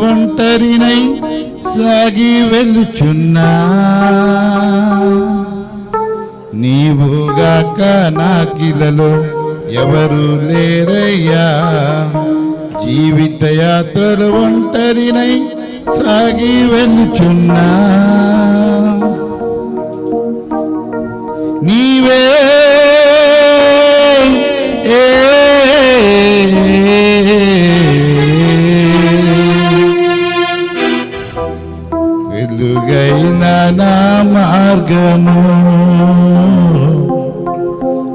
ఒంటరినై సాగి వెళ్ళుచున్నా నీవుగాక నాకిలలో ఎవరు లేరయ్యా. జీవిత యాత్రలు ఒంటరినై సాగి వెళ్ళుచున్నా వెలుగైన నా మార్గము.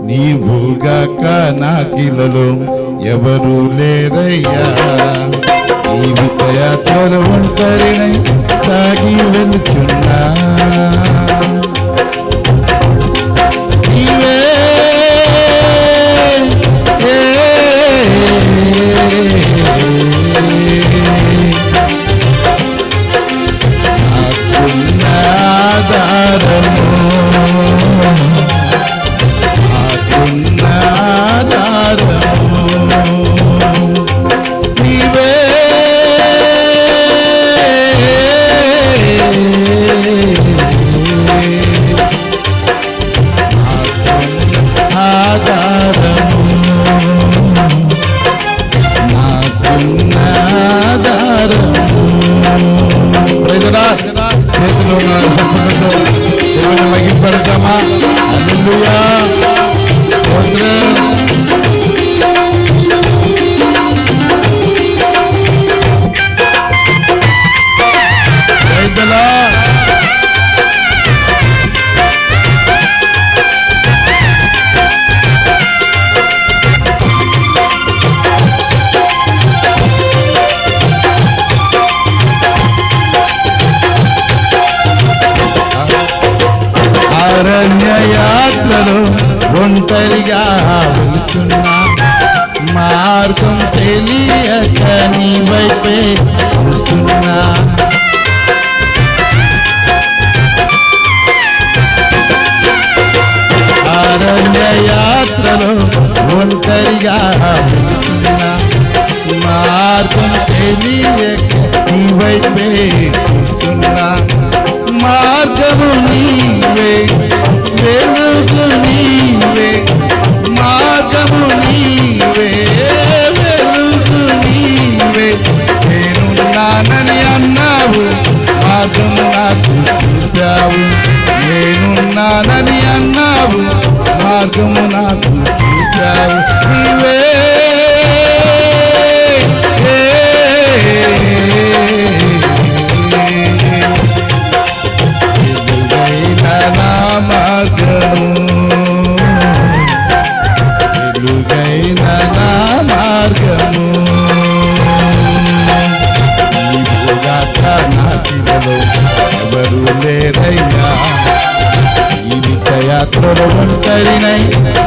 నీవుగాక నాకిలలో ఎవరు లేరయ్యా? జీవిత యాత్రలు ఒంటరినై సాగి వెళుచున్నా అరణ్య యాత్రలో ఒంటరిగా వెళుతున్నా. మార్గం తెలియక నీ వైపే చూస్తున్నా. అరణ్య యాత్రలో ఒంటరిగా వెళుతున్నా. మార్గం తెలియక నీ వైపే చూస్తున్నా. మార్గము నీవే అన్నావు మార్గము నాకు చూపావు. నేనున్నానని అన్నావు. మార్గము నాకు చూపావు. నీవే. నా మార్గము. ఎవరు లేరయ్యా జీవిత యాత్రలో ఒంటరినై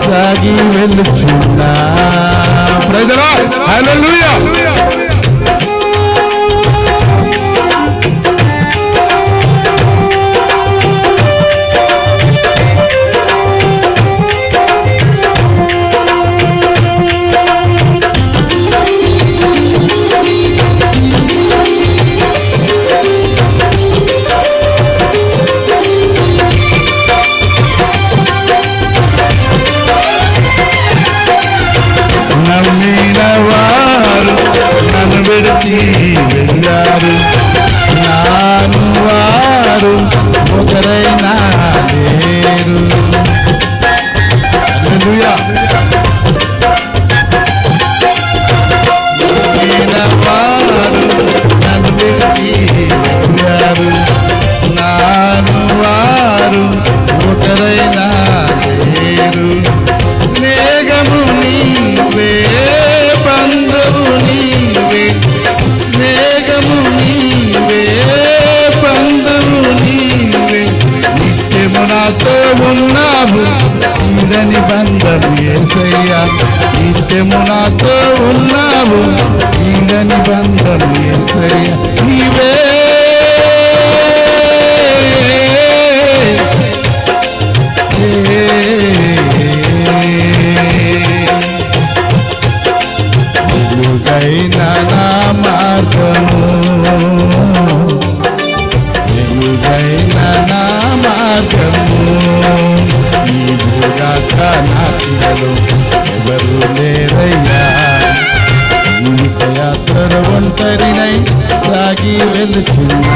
సాగి వెళ్ళుచున్నా. ప్రజలా படுத்தி வெள்ளாறு நானும் வாரும் முகரை நானேரும் Hallelujah. ఉన్నావు. ఇదని బంధం ఏసయ్యా నిత్యము నాతో ఉన్నావు. ఇదని బంధం ఏసయ్యా నీవే సాగి